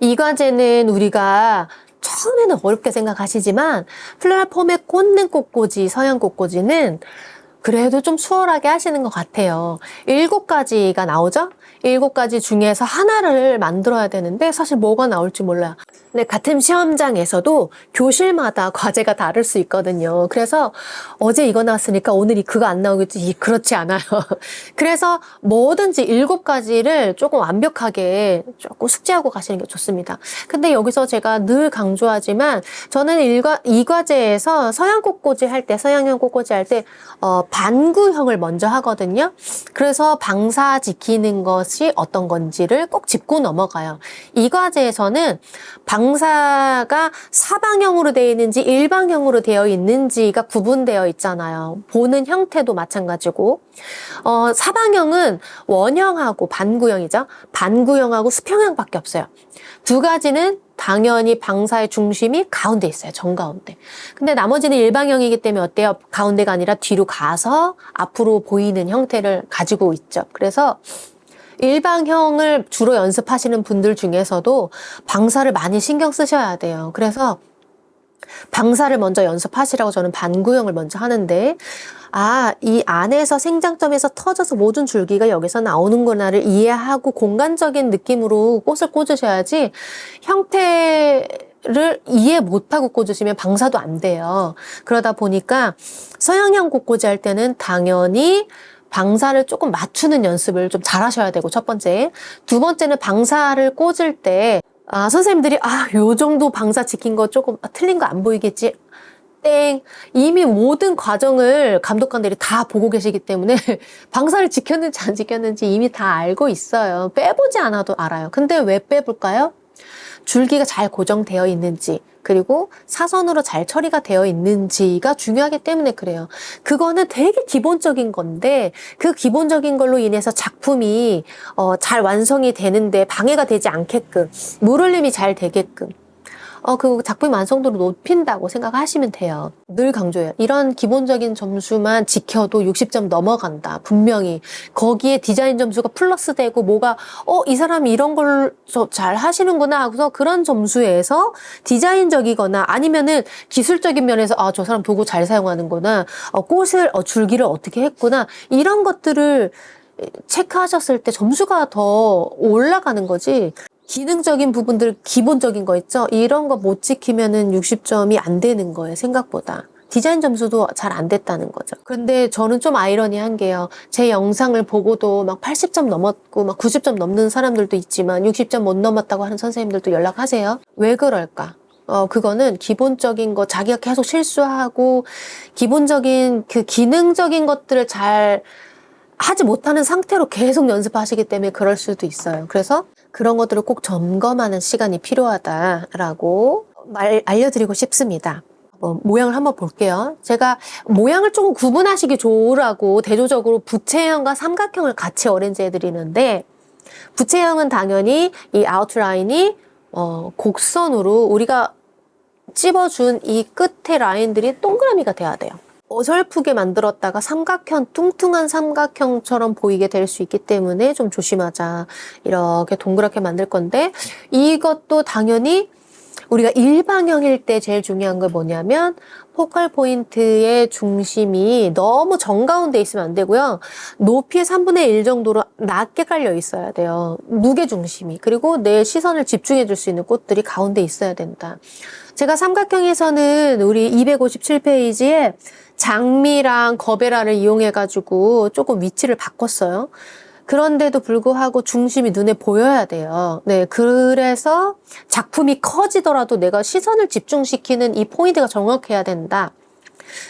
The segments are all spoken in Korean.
이 과제는 우리가 처음에는 어렵게 생각하시지만 폼에 꽂는 꽃꽂이, 서양 꽃꽂이는 그래도 좀 수월하게 하시는 것 같아요. 일곱 가지가 나오죠? 일곱 가지 중에서 하나를 만들어야 되는데 사실 뭐가 나올지 몰라요. 근데 같은 시험장에서도 교실마다 과제가 다를 수 있거든요. 그래서 어제 이거 나왔으니까 오늘이 그거 안 나오겠지. 이- 그렇지 않아요. 그래서 뭐든지 일곱 가지를 조금 완벽하게 조금 숙지하고 가시는 게 좋습니다. 근데 여기서 제가 늘 강조하지만 저는 일과, 이 과제에서 서양 꽃꽂이 할 때, 서양형 꽃꽂이 할 때, 어, 반구형을 먼저 하거든요. 그래서 방사 지키는 것이 어떤 건지를 꼭 짚고 넘어가요. 이 과제에서는 방 사가 사방형으로 되어 있는지 일방형으로 되어 있는지가 구분되어 있잖아요. 보는 형태도 마찬가지고. 어, 사방형은 원형하고 반구형이죠. 반구형하고 수평형밖에 없어요. 두 가지는 당연히 방사의 중심이 가운데 있어요. 정가운데. 근데 나머지는 일방형이기 때문에 어때요? 가운데가 아니라 뒤로 가서 앞으로 보이는 형태를 가지고 있죠. 그래서 일방형을 주로 연습하시는 분들 중에서도 방사를 많이 신경 쓰셔야 돼요. 그래서 방사를 먼저 연습하시라고 저는 반구형을 먼저 하는데, 아, 이 안에서 생장점에서 터져서 모든 줄기가 여기서 나오는구나를 이해하고 공간적인 느낌으로 꽃을 꽂으셔야지 형태 를 이해 못하고 꽂으시면 방사도 안 돼요. 그러다 보니까 서양형 꽃꽂이 할 때는 당연히 방사를 조금 맞추는 연습을 좀 잘 하셔야 되고, 첫 번째. 두 번째는 방사를 꽂을 때, 아, 선생님들이, 아, 요 정도 방사 지킨 거 조금 아, 틀린 거 안 보이겠지? 땡. 이미 모든 과정을 감독관들이 다 보고 계시기 때문에 방사를 지켰는지 안 지켰는지 이미 다 알고 있어요. 빼보지 않아도 알아요. 근데 왜 빼볼까요? 줄기가 잘 고정되어 있는지, 그리고 사선으로 잘 처리가 되어 있는지가 중요하기 때문에 그래요. 그거는 되게 기본적인 건데, 그 기본적인 걸로 인해서 작품이, 어, 잘 완성이 되는데 방해가 되지 않게끔, 물 흘림이 잘 되게끔, 어, 그 작품 완성도를 높인다고 생각하시면 돼요. 늘 강조해요. 이런 기본적인 점수만 지켜도 60점 넘어간다. 분명히. 거기에 디자인 점수가 플러스 되고 뭐가, 어, 이 사람이 이런 걸 잘 하시는구나 하고서 그런 점수에서 디자인적이거나 아니면은 기술적인 면에서 아, 저 사람 도구 잘 사용하는구나. 어, 꽃을, 어, 줄기를 어떻게 했구나. 이런 것들을 체크하셨을 때 점수가 더 올라가는 거지. 기능적인 부분들, 기본적인 거 있죠? 이런 거 못 지키면은 60점이 안 되는 거예요, 생각보다. 디자인 점수도 잘 안 됐다는 거죠. 그런데 저는 좀 아이러니한 게요. 제 영상을 보고도 막 80점 넘었고 막 90점 넘는 사람들도 있지만 60점 못 넘었다고 하는 선생님들도 연락하세요. 왜 그럴까? 어, 그거는 기본적인 거 자기가 계속 실수하고 기본적인 그 기능적인 것들을 잘 하지 못하는 상태로 계속 연습하시기 때문에 그럴 수도 있어요. 그래서 그런 것들을 꼭 점검하는 시간이 필요하다라고 말, 알려드리고 싶습니다. 뭐, 모양을 한번 볼게요. 제가 모양을 조금 구분하시기 좋으라고 대조적으로 부채형과 삼각형을 같이 어렌지 해드리는데, 부채형은 당연히 이 아웃라인이 어, 곡선으로 우리가 찝어준 이 끝에 라인들이 동그라미가 돼야 돼요. 어설프게 만들었다가 삼각형, 뚱뚱한 삼각형처럼 보이게 될 수 있기 때문에 좀 조심하자. 이렇게 동그랗게 만들 건데, 이것도 당연히 우리가 일방형일 때 제일 중요한 건 뭐냐면, 포컬 포인트의 중심이 너무 정가운데 있으면 안 되고요. 높이의 3분의 1 정도로 낮게 깔려 있어야 돼요. 무게 중심이. 그리고 내 시선을 집중해 줄 수 있는 꽃들이 가운데 있어야 된다. 제가 삼각형에서는 우리 257페이지에 장미랑 거베라를 이용해가지고 조금 위치를 바꿨어요. 그런데도 불구하고 중심이 눈에 보여야 돼요. 네, 그래서 작품이 커지더라도 내가 시선을 집중시키는 이 포인트가 정확해야 된다.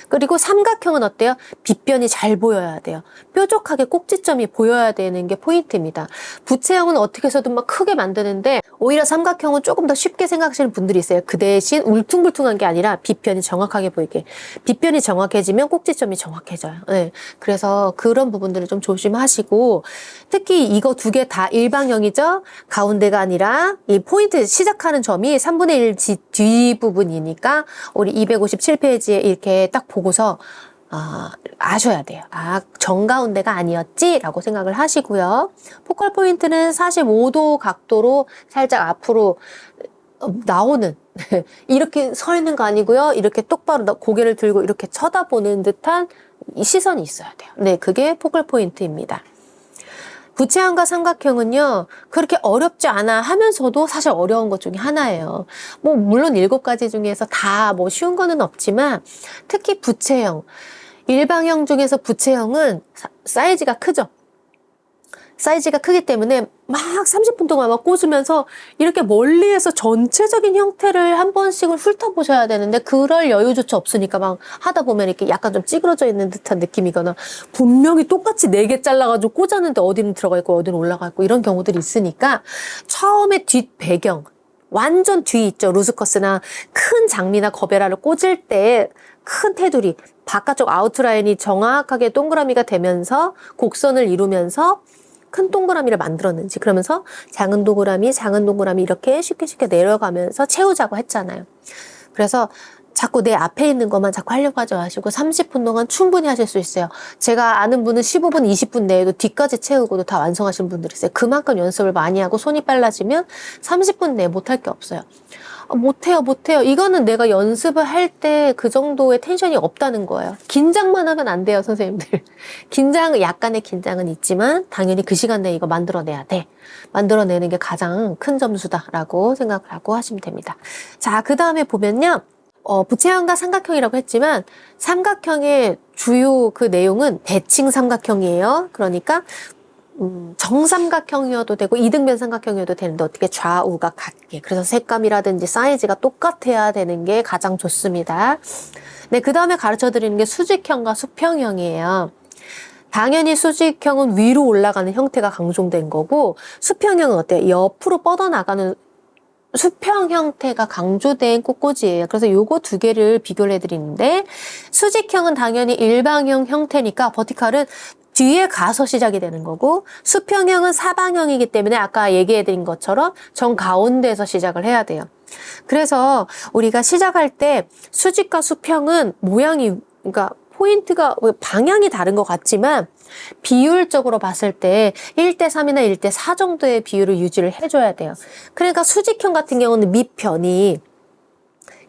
그리고 삼각형은 어때요? 빗변이 잘 보여야 돼요. 뾰족하게 꼭지점이 보여야 되는 게 포인트입니다. 부채형은 어떻게 해서든 막 크게 만드는데 오히려 삼각형은 조금 더 쉽게 생각하시는 분들이 있어요. 그 대신 울퉁불퉁한 게 아니라 빗변이 정확하게 보이게. 빗변이 정확해지면 꼭지점이 정확해져요. 네. 그래서 그런 부분들을 좀 조심하시고 특히 이거 두 개 다 일방형이죠. 가운데가 아니라 이 포인트 시작하는 점이 3분의 1 뒷부분이니까 우리 257페이지에 이렇게 딱 보고서 아, 아셔야 돼요. 아, 정가운데가 아니었지라고 생각을 하시고요. 포컬 포인트는 45도 각도로 살짝 앞으로 어, 나오는 이렇게 서 있는 거 아니고요. 이렇게 똑바로 나- 고개를 들고 이렇게 쳐다보는 듯한 이 시선이 있어야 돼요. 네, 그게 포컬 포인트입니다. 부채형과 삼각형은요, 그렇게 어렵지 않아 하면서도 사실 어려운 것 중에 하나예요. 뭐, 물론 일곱 가지 중에서 다 뭐 쉬운 거는 없지만, 특히 부채형. 일방형 중에서 부채형은 사- 사이즈가 크죠. 사이즈가 크기 때문에 막 30분 동안 막 꽂으면서 이렇게 멀리에서 전체적인 형태를 한 번씩은 훑어보셔야 되는데 그럴 여유조차 없으니까 막 하다 보면 이렇게 약간 좀 찌그러져 있는 듯한 느낌이거나 분명히 똑같이 네 개 잘라가지고 꽂았는데 어디는 들어가 있고 어디는 올라가 있고 이런 경우들이 있으니까 처음에 뒷 배경 완전 뒤 있죠. 루스커스나 큰 장미나 거베라를 꽂을 때 큰 테두리, 바깥쪽 아우트라인이 정확하게 동그라미가 되면서 곡선을 이루면서 큰 동그라미를 만들었는지 그러면서 작은 동그라미, 작은 동그라미 이렇게 쉽게 쉽게 내려가면서 채우자고 했잖아요. 그래서 자꾸 내 앞에 있는 것만 자꾸 하려고 하지 마시고 30분 동안 충분히 하실 수 있어요. 제가 아는 분은 15분, 20분 내에도 뒤까지 채우고도 다 완성하신 분들이 있어요. 그만큼 연습을 많이 하고 손이 빨라지면 30분 내에 못할 게 없어요. 아, 못해요, 못해요. 이거는 내가 연습을 할 때 그 정도의 텐션이 없다는 거예요. 긴장만 하면 안 돼요, 선생님들. 긴장, 약간의 긴장은 있지만 당연히 그 시간 내에 이거 만들어내야 돼. 만들어내는 게 가장 큰 점수다라고 생각을 하고 하시면 됩니다. 자, 그 다음에 보면요. 어, 부채형과 삼각형이라고 했지만 삼각형의 주요 그 내용은 대칭 삼각형이에요. 그러니까 음, 정삼각형이어도 되고 이등변 삼각형이어도 되는데 어떻게 좌우가 같게 그래서 색감이라든지 사이즈가 똑같아야 되는 게 가장 좋습니다. 네, 그 다음에 가르쳐 드리는 게 수직형과 수평형이에요. 당연히 수직형은 위로 올라가는 형태가 강조된 거고 수평형은 어때요? 옆으로 뻗어나가는 수평 형태가 강조된 꽃꽂이예요. 그래서 요거 두 개를 비교를 해드리는데 수직형은 당연히 일방형 형태니까 버티칼은 뒤에 가서 시작이 되는 거고 수평형은 사방형이기 때문에 아까 얘기해드린 것처럼 정 가운데에서 시작을 해야 돼요. 그래서 우리가 시작할 때 수직과 수평은 모양이 그러니까 포인트가 방향이 다른 것 같지만 비율적으로 봤을 때 1대3이나 1대4 정도의 비율을 유지를 해줘야 돼요. 그러니까 수직형 같은 경우는 밑편이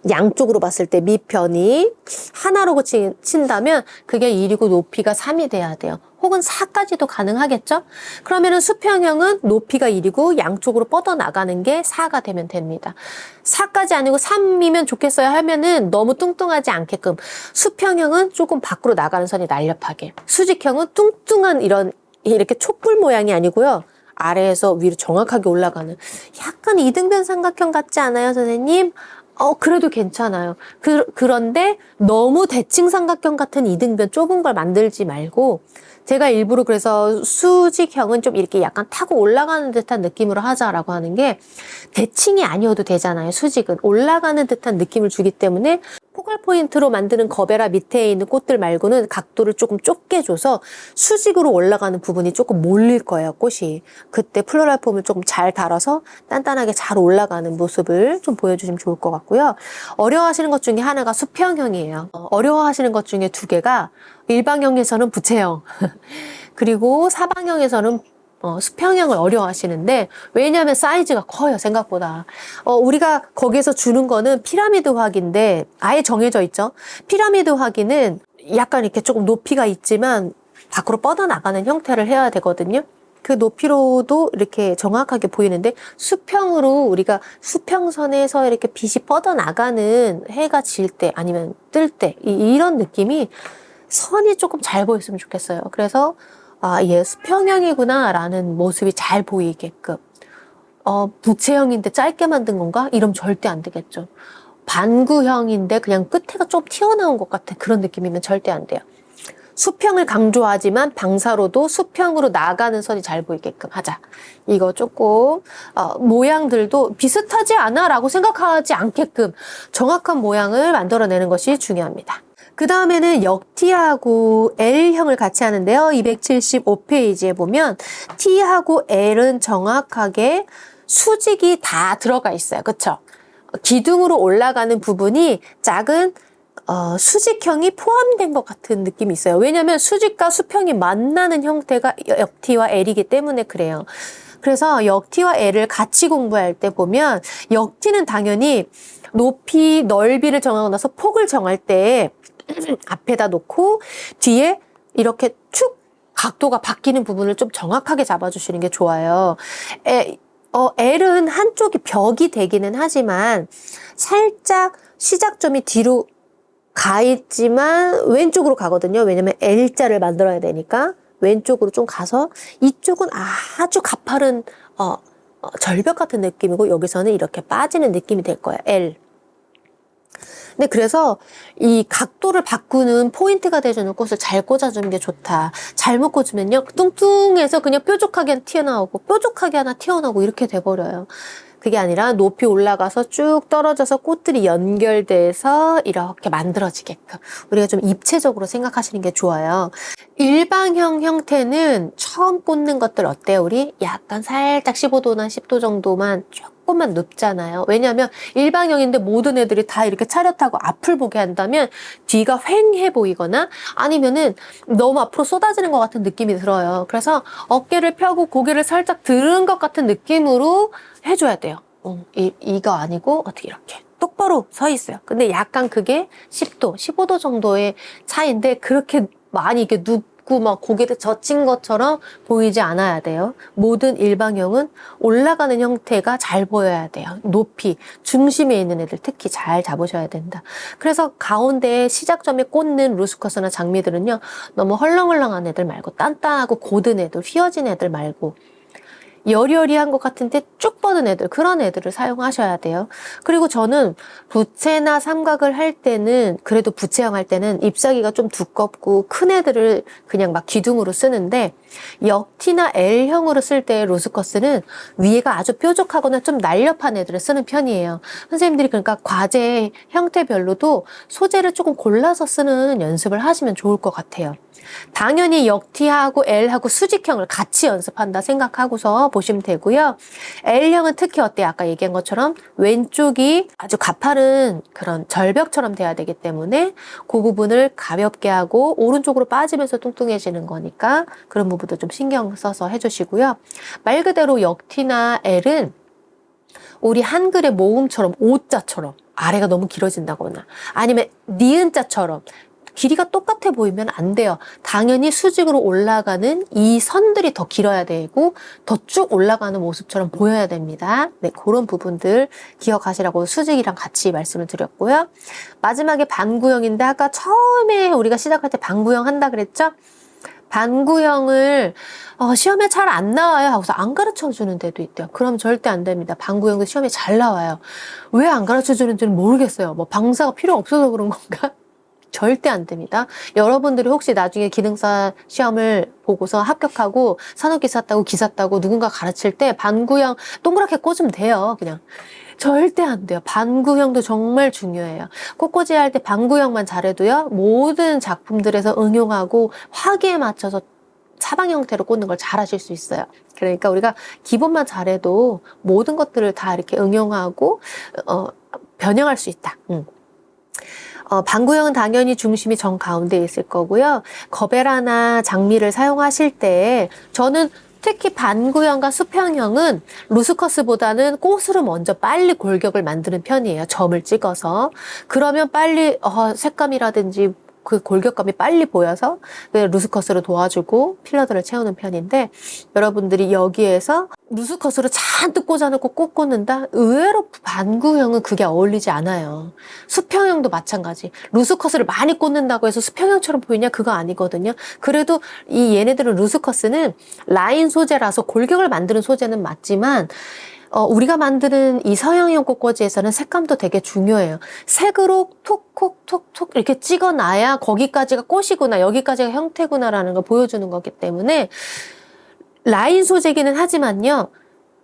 양쪽으로 봤을 때 밑편이 하나로 치- 친다면 그게 1이고 높이가 3이 돼야 돼요. 혹은 4까지도 가능하겠죠? 그러면은 수평형은 높이가 1이고 양쪽으로 뻗어 나가는 게 4가 되면 됩니다. 4까지 아니고 3이면 좋겠어요 하면은 너무 뚱뚱하지 않게끔 수평형은 조금 밖으로 나가는 선이 날렵하게 수직형은 뚱뚱한 이런 이렇게 촛불 모양이 아니고요. 아래에서 위로 정확하게 올라가는 약간 이등변 삼각형 같지 않아요, 선생님? 어, 그래도 괜찮아요. 그, 그런데 너무 대칭 삼각형 같은 이등변 좁은 걸 만들지 말고 제가 일부러 그래서 수직형은 좀 이렇게 약간 타고 올라가는 듯한 느낌으로 하자라고 하는 게 대칭이 아니어도 되잖아요. 수직은 올라가는 듯한 느낌을 주기 때문에 포컬 포인트로 만드는 거베라 밑에 있는 꽃들 말고는 각도를 조금 좁게 줘서 수직으로 올라가는 부분이 조금 몰릴 거예요, 꽃이. 그때 플로랄 폼을 조금 잘 달아서 단단하게 잘 올라가는 모습을 좀 보여주시면 좋을 것 같고요. 어려워하시는 것 중에 하나가 수평형이에요. 어, 어려워하시는 것 중에 두 개가 일방형에서는 부채형, 그리고 사방형에서는 어, 수평형을 어려워하시는데 왜냐하면 사이즈가 커요 생각보다. 어, 우리가 거기서 주는 거는 피라미드 확인데 아예 정해져 있죠? 피라미드 확인은 약간 이렇게 조금 높이가 있지만 밖으로 뻗어나가는 형태를 해야 되거든요. 그 높이로도 이렇게 정확하게 보이는데 수평으로 우리가 수평선에서 이렇게 빛이 뻗어나가는 해가 질 때 아니면 뜰 때 이런 느낌이 선이 조금 잘 보였으면 좋겠어요. 그래서 아, 얘 수평형이구나 라는 모습이 잘 보이게끔. 어, 부채형인데 짧게 만든 건가? 이러면 절대 안 되겠죠. 반구형인데 그냥 끝에가 좀 튀어나온 것 같은 그런 느낌이면 절대 안 돼요. 수평을 강조하지만 방사로도 수평으로 나가는 선이 잘 보이게끔 하자. 이거 조금 어, 모양들도 비슷하지 않아 라고 생각하지 않게끔 정확한 모양을 만들어내는 것이 중요합니다. 그 다음에는 역티하고 L형을 같이 하는데요. 275페이지에 보면 T하고 L은 정확하게 수직이 다 들어가 있어요. 그쵸? 기둥으로 올라가는 부분이 작은 어, 수직형이 포함된 것 같은 느낌이 있어요. 왜냐하면 수직과 수평이 만나는 형태가 역티와 L이기 때문에 그래요. 그래서 역티와 L을 같이 공부할 때 보면 역티는 당연히 높이, 넓이를 정하고 나서 폭을 정할 때 앞에다 놓고 뒤에 이렇게 축 각도가 바뀌는 부분을 좀 정확하게 잡아주시는 게 좋아요. 에, 어, L은 한쪽이 벽이 되기는 하지만 살짝 시작점이 뒤로 가 있지만 왼쪽으로 가거든요. 왜냐면 L자를 만들어야 되니까 왼쪽으로 좀 가서 이쪽은 아주 가파른 어, 어, 절벽 같은 느낌이고 여기서는 이렇게 빠지는 느낌이 될 거예요. L. 근데 그래서 이 각도를 바꾸는 포인트가 돼주는 꽃을 잘 꽂아주는 게 좋다. 잘못 꽂으면요. 뚱뚱해서 그냥 뾰족하게 튀어나오고 뾰족하게 하나 튀어나오고 이렇게 돼버려요. 그게 아니라 높이 올라가서 쭉 떨어져서 꽃들이 연결돼서 이렇게 만들어지게끔 우리가 좀 입체적으로 생각하시는 게 좋아요. 일방형 형태는 처음 꽂는 것들 어때요? 우리 약간 살짝 15도나 10도 정도만 조금만 눕잖아요. 왜냐하면 일방형인데 모든 애들이 다 이렇게 차렷하고 앞을 보게 한다면 뒤가 휑해 보이거나 아니면은 너무 앞으로 쏟아지는 것 같은 느낌이 들어요. 그래서 어깨를 펴고 고개를 살짝 들은 것 같은 느낌으로 해줘야 돼요. 어, 이, 이거 아니고 어떻게 이렇게 똑바로 서 있어요. 근데 약간 그게 10도, 15도 정도의 차이인데 그렇게 많이 이렇게 눕 고막 고개를 젖힌 것처럼 보이지 않아야 돼요. 모든 일방형은 올라가는 형태가 잘 보여야 돼요. 높이, 중심에 있는 애들 특히 잘 잡으셔야 된다. 그래서 가운데 시작점에 꽂는 루스커스나 장미들은요, 너무 헐렁헐렁한 애들 말고 단단하고 고든 애들, 휘어진 애들 말고 여리여리한 것 같은데 쭉 뻗은 애들 그런 애들을 사용하셔야 돼요. 그리고 저는 부채나 삼각을 할 때는 그래도 부채형 할 때는 잎사귀가 좀 두껍고 큰 애들을 그냥 막 기둥으로 쓰는데 역티나 L형으로 쓸 때 로스커스는 위에가 아주 뾰족하거나 좀 날렵한 애들을 쓰는 편이에요. 선생님들이 그러니까 과제 형태별로도 소재를 조금 골라서 쓰는 연습을 하시면 좋을 것 같아요. 당연히 역티하고 L하고 수직형을 같이 연습한다 생각하고서 보시면 되고요. L형은 특히 어때요? 아까 얘기한 것처럼 왼쪽이 아주 가파른 그런 절벽처럼 돼야 되기 때문에 그 부분을 가볍게 하고 오른쪽으로 빠지면서 뚱뚱해지는 거니까 그런 부분도 좀 신경 써서 해주시고요. 말 그대로 역티나 L은 우리 한글의 모음처럼 오자처럼 아래가 너무 길어진다거나 아니면 니은자처럼 길이가 똑같아 보이면 안 돼요. 당연히 수직으로 올라가는 이 선들이 더 길어야 되고 더 쭉 올라가는 모습처럼 보여야 됩니다. 네, 그런 부분들 기억하시라고 수직이랑 같이 말씀을 드렸고요. 마지막에 반구형인데 아까 처음에 우리가 시작할 때 반구형 한다 그랬죠? 반구형을 어, 시험에 잘 안 나와요 하고서 안 가르쳐 주는 데도 있대요. 그럼 절대 안 됩니다. 반구형도 시험에 잘 나와요. 왜 안 가르쳐 주는지는 모르겠어요. 뭐 방사가 필요 없어서 그런 건가? 절대 안 됩니다. 여러분들이 혹시 나중에 기능사 시험을 보고서 합격하고 산업기사 따고 기사 따고 누군가 가르칠 때 반구형 동그랗게 꽂으면 돼요. 그냥. 절대 안 돼요. 반구형도 정말 중요해요. 꽃꽂이 할 때 반구형만 잘해도요, 모든 작품들에서 응용하고 화기에 맞춰서 사방 형태로 꽂는 걸 잘 하실 수 있어요. 그러니까 우리가 기본만 잘해도 모든 것들을 다 이렇게 응용하고, 어, 변형할 수 있다. 음. 어, 방구형은 당연히 중심이 정 가운데 있을 거고요. 거베라나 장미를 사용하실 때 저는 특히 반구형과 수평형은 루스커스보다는 꽃으로 먼저 빨리 골격을 만드는 편이에요. 점을 찍어서. 그러면 빨리 어, 색감이라든지 그 골격감이 빨리 보여서 그 루스컷으로 도와주고 필러들을 채우는 편인데 여러분들이 여기에서 루스컷으로 잔뜩 꽂아놓고 꽃 꽂는다? 의외로 반구형은 그게 어울리지 않아요. 수평형도 마찬가지. 루스컷을 많이 꽂는다고 해서 수평형처럼 보이냐? 그거 아니거든요. 그래도 이 얘네들은 루스컷은 라인 소재라서 골격을 만드는 소재는 맞지만 어, 우리가 만드는 이 서양형 꽃꽂이에서는 색감도 되게 중요해요. 색으로 톡톡톡톡 이렇게 찍어놔야 거기까지가 꽃이구나, 여기까지가 형태구나라는 걸 보여주는 거기 때문에 라인 소재기는 하지만요.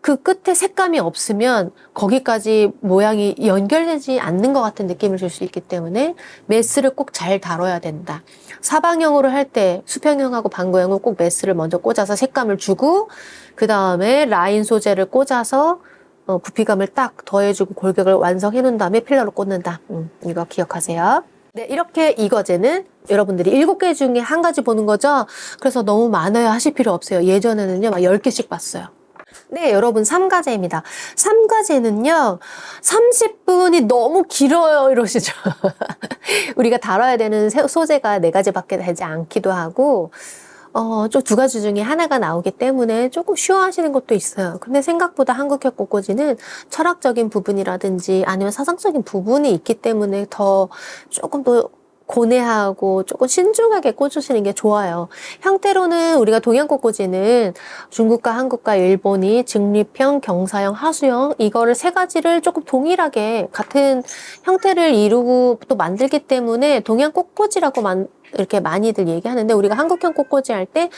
그 끝에 색감이 없으면 거기까지 모양이 연결되지 않는 것 같은 느낌을 줄 수 있기 때문에 메스를 꼭 잘 다뤄야 된다. 사방형으로 할 때 수평형하고 반구형은 꼭 메스를 먼저 꽂아서 색감을 주고 그 다음에 라인 소재를 꽂아서 어, 부피감을 딱 더해주고 골격을 완성해 놓은 다음에 필러로 꽂는다. 음, 이거 기억하세요. 네, 이렇게 이 과제는 여러분들이 일곱 개 중에 한 가지 보는 거죠. 그래서 너무 많아요 하실 필요 없어요. 예전에는요, 막 10개씩 봤어요. 네, 여러분 3과제입니다. 3과제는요, 30분이 너무 길어요, 이러시죠. 우리가 다뤄야 되는 세- 소재가 네 가지밖에 되지 않기도 하고, 어, 좀 두 가지 중에 하나가 나오기 때문에 조금 쉬워하시는 것도 있어요. 근데 생각보다 한국형 꽃꽂이는 철학적인 부분이라든지 아니면 사상적인 부분이 있기 때문에 더 조금 더 고뇌하고 조금 신중하게 꽂으시는 게 좋아요. 형태로는 우리가 동양 꽃꽂이는 중국과 한국과 일본이 직립형, 경사형, 하수형 이거를 세 가지를 조금 동일하게 같은 형태를 이루고 또 만들기 때문에 동양 꽃꽂이라고 만, 이렇게 많이들 얘기하는데 우리가 한국형 꽃꽂이 할 때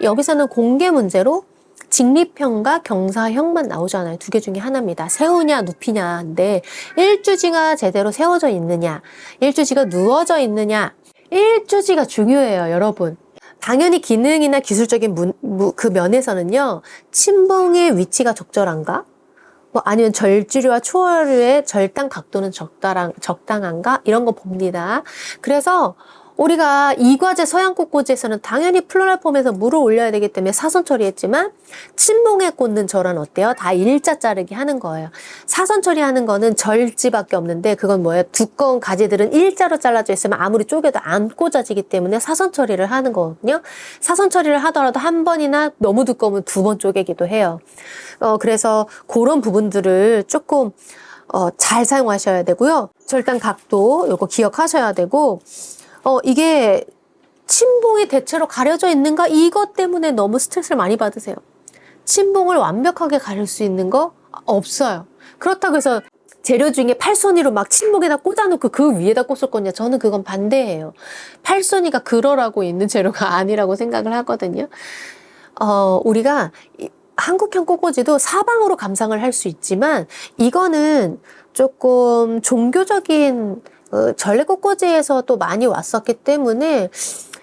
여기서는 공개 문제로 직립형과 경사형만 나오잖아요. 두 개 중에 하나입니다. 세우냐 눕히냐인데 일주지가 제대로 세워져 있느냐, 일주지가 누워져 있느냐. 일주지가 중요해요, 여러분. 당연히 기능이나 기술적인 문- 무- 그 면에서는요, 침봉의 위치가 적절한가? 뭐 아니면 절주류와 초월류의 절단 각도는 적당한, 적당한가? 이런 거 봅니다. 그래서 우리가 이과제 서양 꽃꽂이에서는 당연히 플로랄 폼에서 물을 올려야 되기 때문에 사선 처리했지만 침봉에 꽂는 절은 어때요? 다 일자 자르기 하는 거예요. 사선 처리하는 거는 절지밖에 없는데 그건 뭐예요? 두꺼운 가지들은 일자로 잘라져 있으면 아무리 쪼개도 안 꽂아지기 때문에 사선 처리를 하는 거거든요. 사선 처리를 하더라도 한 번이나 너무 두꺼우면 두 번 쪼개기도 해요. 어, 그래서 그런 부분들을 조금 어, 잘 사용하셔야 되고요. 절단 각도 요거 기억하셔야 되고 어, 이게 침봉이 대체로 가려져 있는가? 이것 때문에 너무 스트레스를 많이 받으세요. 침봉을 완벽하게 가릴 수 있는 거 없어요. 그렇다고 해서 재료 중에 팔선이로 막 침봉에다 꽂아놓고 그 위에다 꽂을 거냐? 저는 그건 반대예요. 팔선이가 그러라고 있는 재료가 아니라고 생각을 하거든요. 어, 우리가 이- 한국형 꽃꽂이도 사방으로 감상을 할 수 있지만 이거는 조금 종교적인 어, 전래 꽃꽂이에서 또 많이 왔었기 때문에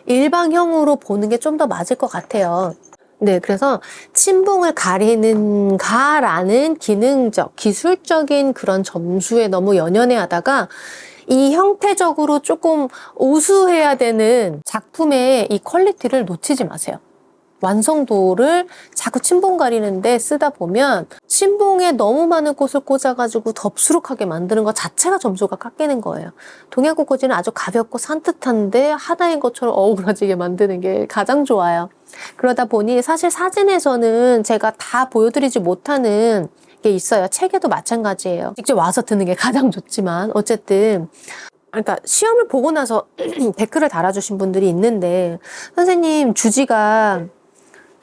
일방형으로 보는 게 좀 더 맞을 것 같아요. 네, 그래서 침봉을 가리는가라는 기능적, 기술적인 그런 점수에 너무 연연해 하다가 이 형태적으로 조금 우수해야 되는 작품의 이 퀄리티를 놓치지 마세요. 완성도를 자꾸 침봉 가리는데 쓰다 보면 침봉에 너무 많은 꽃을 꽂아가지고 덥수룩하게 만드는 것 자체가 점수가 깎이는 거예요. 동양 꽃꽂이는 아주 가볍고 산뜻한데 하나인 것처럼 어우러지게 만드는 게 가장 좋아요. 그러다 보니 사실 사진에서는 제가 다 보여드리지 못하는 게 있어요. 책에도 마찬가지예요. 직접 와서 듣는 게 가장 좋지만 어쨌든 그러니까 시험을 보고 나서 댓글을 달아주신 분들이 있는데 선생님 주지가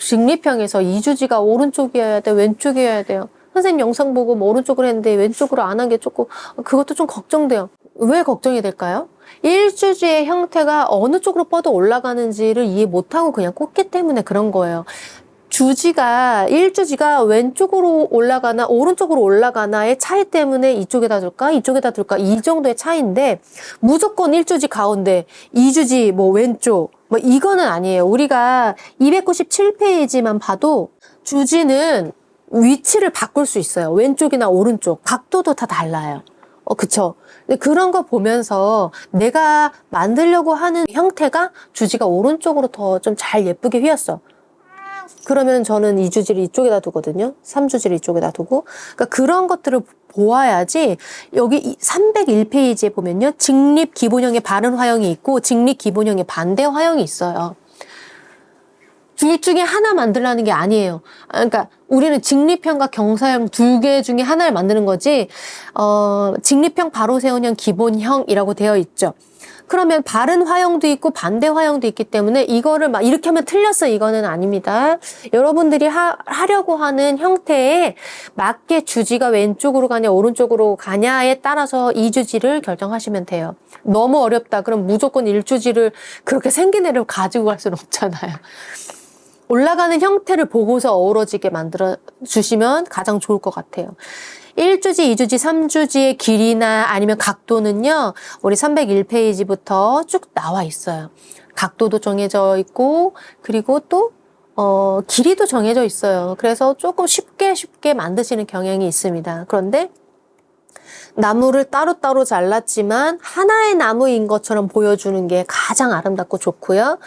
직립형에서 이주지가 오른쪽이어야 돼 왼쪽이어야 돼요. 선생님 영상 보고 뭐 오른쪽으로 했는데 왼쪽으로 안 한 게 조금 그것도 좀 걱정돼요. 왜 걱정이 될까요? 일주지의 형태가 어느 쪽으로 뻗어 올라가는지를 이해 못하고 그냥 꽂기 때문에 그런 거예요. 주지가 일주지가 왼쪽으로 올라가나 오른쪽으로 올라가나의 차이 때문에 이쪽에다 둘까 이쪽에다 둘까 이 정도의 차이인데 무조건 일주지 가운데 이주지 뭐 왼쪽 뭐 이거는 아니에요. 우리가 297페이지만 봐도 주지는 위치를 바꿀 수 있어요. 왼쪽이나 오른쪽 각도도 다 달라요. 어, 그쵸. 그런 거 보면서 내가 만들려고 하는 형태가 주지가 오른쪽으로 더 좀 잘 예쁘게 휘었어. 그러면 저는 이 주지를 이쪽에다 두거든요. 3주지를 이쪽에다 두고. 그러니까 그런 것들을 보아야지 여기 301페이지에 보면요. 직립 기본형의 바른 화형이 있고 직립 기본형의 반대 화형이 있어요. 둘 중에 하나 만들라는 게 아니에요. 아, 그러니까 우리는 직립형과 경사형 두 개 중에 하나를 만드는 거지. 어, 직립형 바로 세운형 기본형이라고 되어 있죠. 그러면 바른 화형도 있고 반대 화형도 있기 때문에 이거를 막 이렇게 하면 틀렸어 이거는 아닙니다. 여러분들이 하, 하려고 하는 형태에 맞게 주지가 왼쪽으로 가냐 오른쪽으로 가냐에 따라서 이 주지를 결정하시면 돼요. 너무 어렵다 그럼 무조건 일주지를 그렇게 생긴 애를 가지고 갈 수는 없잖아요. 올라가는 형태를 보고서 어우러지게 만들어 주시면 가장 좋을 것 같아요. 1주지, 2주지, 3주지의 길이나 아니면 각도는요, 우리 301페이지부터 쭉 나와 있어요. 각도도 정해져 있고, 그리고 또, 어, 길이도 정해져 있어요. 그래서 조금 쉽게 쉽게 만드시는 경향이 있습니다. 그런데 나무를 따로따로 잘랐지만 하나의 나무인 것처럼 보여주는 게 가장 아름답고 좋고요.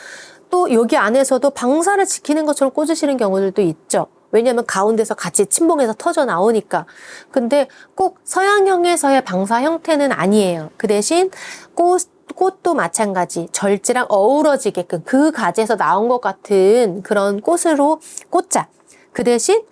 또 여기 안에서도 방사를 지키는 것처럼 꽂으시는 경우들도 있죠. 왜냐하면 가운데서 같이 침봉해서 터져 나오니까. 근데 꼭 서양형에서의 방사 형태는 아니에요. 그 대신 꽃, 꽃도 마찬가지. 절지랑 어우러지게끔 그 가지에서 나온 것 같은 그런 꽃으로 꽂자. 그 대신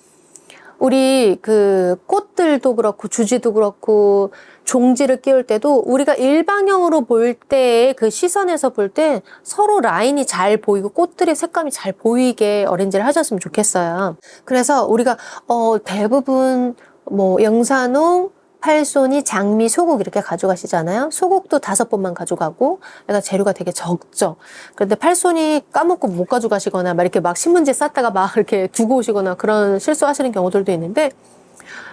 우리 그 꽃들도 그렇고 주지도 그렇고 종지를 끼울 때도 우리가 일방형으로 볼때그 시선에서 볼 때 서로 라인이 잘 보이고 꽃들의 색감이 잘 보이게 어렌지를 하셨으면 좋겠어요. 그래서 우리가 어 대부분 뭐 영산홍 팔손이 장미, 소국 이렇게 가져가시잖아요. 소국도 다섯 번만 가져가고, 그러니까 재료가 되게 적죠. 그런데 팔손이 까먹고 못 가져가시거나, 막 이렇게 막 신문지 쌌다가 막 이렇게 두고 오시거나 그런 실수하시는 경우들도 있는데,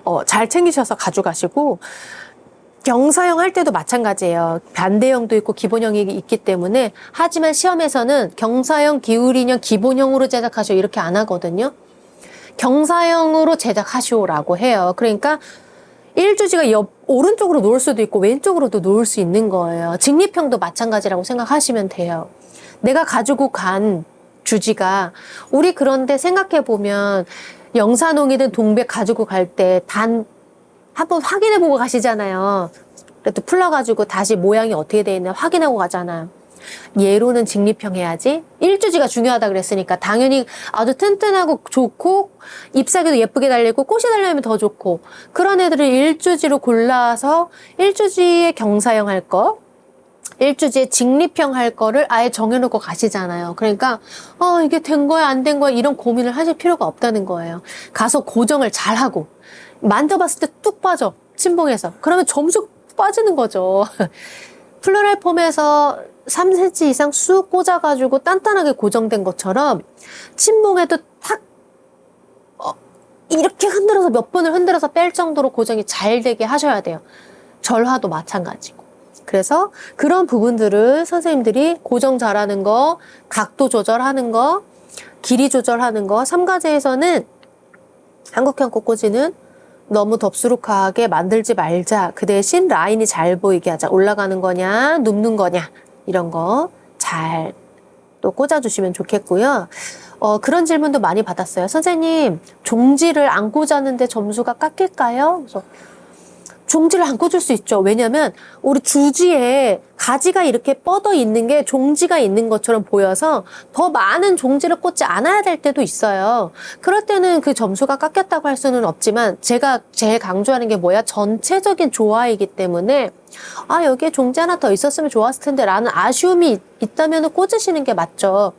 어, 잘 챙기셔서 가져가시고, 경사형 할 때도 마찬가지예요. 반대형도 있고 기본형이 있기 때문에, 하지만 시험에서는 경사형, 기울인형, 기본형으로 제작하시오 이렇게 안 하거든요. 경사형으로 제작하시오라고 해요. 그러니까 일주지가 옆 오른쪽으로 놓을 수도 있고 왼쪽으로도 놓을 수 있는 거예요. 직립형도 마찬가지라고 생각하시면 돼요. 내가 가지고 간 주지가 우리 그런데 생각해 보면 영산홍이든 동백 가지고 갈 때 단 한번 확인해 보고 가시잖아요. 그래도 풀러가지고 다시 모양이 어떻게 돼 있나 확인하고 가잖아요. 예로는 직립형 해야지. 일주지가 중요하다 그랬으니까 당연히 아주 튼튼하고 좋고 잎사귀도 예쁘게 달리고 꽃이 달려면 더 좋고 그런 애들을 일주지로 골라서 일주지에 경사형 할 거, 일주지에 직립형 할 거를 아예 정해놓고 가시잖아요. 그러니까 어 이게 된 거야 안 된 거야 이런 고민을 하실 필요가 없다는 거예요. 가서 고정을 잘 하고 만져봤을 때 뚝 빠져 침봉해서 그러면 점수 빠지는 거죠. 플로랄 폼에서 3cm 이상 쑥 꽂아가지고 단단하게 고정된 것처럼 침봉에도 탁 어, 이렇게 흔들어서 몇 번을 흔들어서 뺄 정도로 고정이 잘 되게 하셔야 돼요. 절화도 마찬가지고. 그래서 그런 부분들을 선생님들이 고정 잘하는 거, 각도 조절하는 거, 길이 조절하는 거, 삼가제에서는 한국형 꽃꽂이는 너무 덥수룩하게 만들지 말자. 그 대신 라인이 잘 보이게 하자. 올라가는 거냐, 눕는 거냐, 이런 거 잘 또 꽂아주시면 좋겠고요. 어, 그런 질문도 많이 받았어요. 선생님, 종지를 안 꽂았는데 점수가 깎일까요? 그래서 종지를 안 꽂을 수 있죠. 왜냐면 우리 주지에 가지가 이렇게 뻗어 있는 게 종지가 있는 것처럼 보여서 더 많은 종지를 꽂지 않아야 될 때도 있어요. 그럴 때는 그 점수가 깎였다고 할 수는 없지만 제가 제일 강조하는 게 뭐야? 전체적인 조화이기 때문에 아, 여기에 종지 하나 더 있었으면 좋았을 텐데 라는 아쉬움이 있다면 꽂으시는 게 맞죠.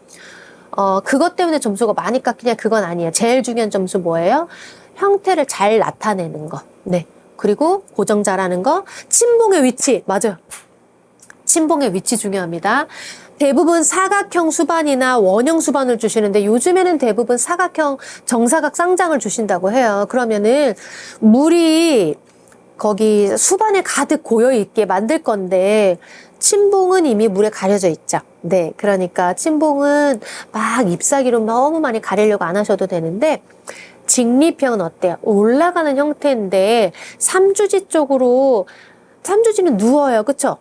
어, 그것 때문에 점수가 많이 깎이냐 그건 아니에요. 제일 중요한 점수 뭐예요? 형태를 잘 나타내는 거. 네. 그리고 고정 잘하는 거. 침봉의 위치. 맞아요. 침봉의 위치 중요합니다. 대부분 사각형 수반이나 원형 수반을 주시는데 요즘에는 대부분 사각형 정사각 쌍장을 주신다고 해요. 그러면은 물이 거기 수반에 가득 고여 있게 만들 건데 침봉은 이미 물에 가려져 있죠. 네, 그러니까 침봉은 막 잎사귀로 너무 많이 가리려고 안 하셔도 되는데 직립형은 어때요? 올라가는 형태인데 삼주지 쪽으로 삼주지는 누워요, 그쵸?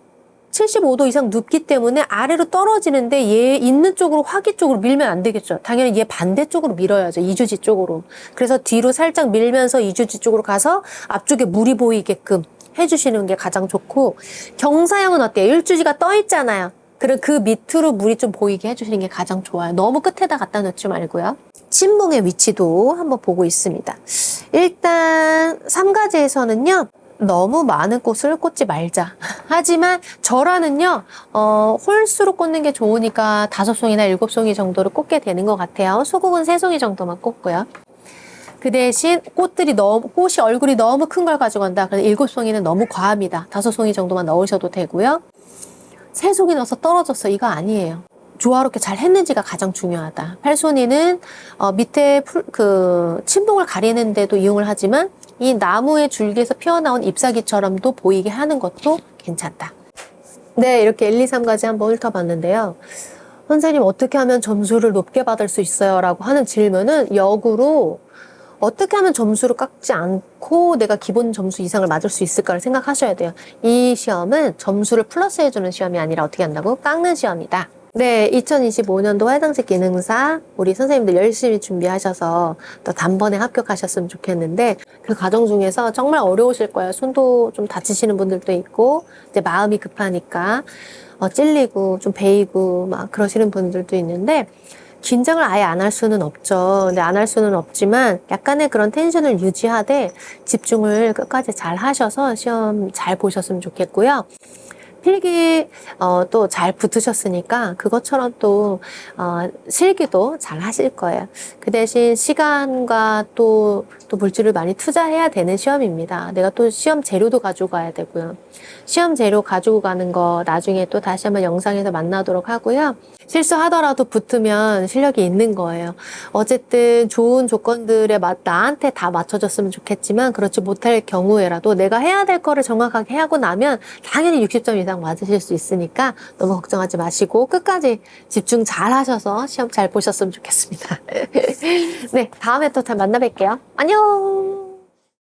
75도 이상 눕기 때문에 아래로 떨어지는데 얘 있는 쪽으로 화기 쪽으로 밀면 안 되겠죠. 당연히 얘 반대쪽으로 밀어야죠. 이주지 쪽으로. 그래서 뒤로 살짝 밀면서 이주지 쪽으로 가서 앞쪽에 물이 보이게끔 해주시는 게 가장 좋고 경사형은 어때요? 일주지가 떠 있잖아요. 그리고 그 밑으로 물이 좀 보이게 해주시는 게 가장 좋아요. 너무 끝에다 갖다 놓지 말고요. 침봉의 위치도 한번 보고 있습니다. 일단 삼가지에서는요. 너무 많은 꽃을 꽂지 말자. 하지만 절화는요, 어, 홀수로 꽂는 게 좋으니까 다섯 송이나 일곱 송이 정도를 꽂게 되는 것 같아요. 소국은 세 송이 정도만 꽂고요. 그 대신 꽃들이 너무, 꽃이 얼굴이 너무 큰 걸 가져간다. 그래서 일곱 송이는 너무 과합니다. 다섯 송이 정도만 넣으셔도 되고요. 세 송이 넣어서 떨어졌어. 이거 아니에요. 조화롭게 잘 했는지가 가장 중요하다. 팔손이는 어, 밑에 풀, 그 침봉을 가리는 데도 이용을 하지만 이 나무의 줄기에서 피어나온 잎사귀처럼도 보이게 하는 것도 괜찮다. 네, 이렇게 1, 2, 3까지 한번 훑어봤는데요. 선생님 어떻게 하면 점수를 높게 받을 수 있어요? 라고 하는 질문은 역으로 어떻게 하면 점수를 깎지 않고 내가 기본 점수 이상을 맞을 수 있을까를 생각하셔야 돼요. 이 시험은 점수를 플러스해주는 시험이 아니라 어떻게 한다고? 깎는 시험이다. 네, 2025년도 화장실 기능사 우리 선생님들 열심히 준비하셔서 또 단번에 합격하셨으면 좋겠는데 그 과정 중에서 정말 어려우실 거예요. 손도 좀 다치시는 분들도 있고 이제 마음이 급하니까 어, 찔리고 좀 베이고 막 그러시는 분들도 있는데 긴장을 아예 안 할 수는 없죠. 근데 안 할 수는 없지만 약간의 그런 텐션을 유지하되 집중을 끝까지 잘 하셔서 시험 잘 보셨으면 좋겠고요. 필기 어, 또 잘 붙으셨으니까 그것처럼 또 어, 실기도 잘 하실 거예요. 그 대신 시간과 또, 또 물질을 많이 투자해야 되는 시험입니다. 내가 또 시험 재료도 가지고 가야 되고요. 시험 재료 가지고 가는 거 나중에 또 다시 한번 영상에서 만나도록 하고요. 실수하더라도 붙으면 실력이 있는 거예요. 어쨌든 좋은 조건들에 맞, 나한테 다 맞춰졌으면 좋겠지만 그렇지 못할 경우에라도 내가 해야 될 거를 정확하게 하고 나면 당연히 60점 이상 맞으실 수 있으니까 너무 걱정하지 마시고 끝까지 집중 잘 하셔서 시험 잘 보셨으면 좋겠습니다. 네, 다음에 또잘 만나 뵐게요. Oh.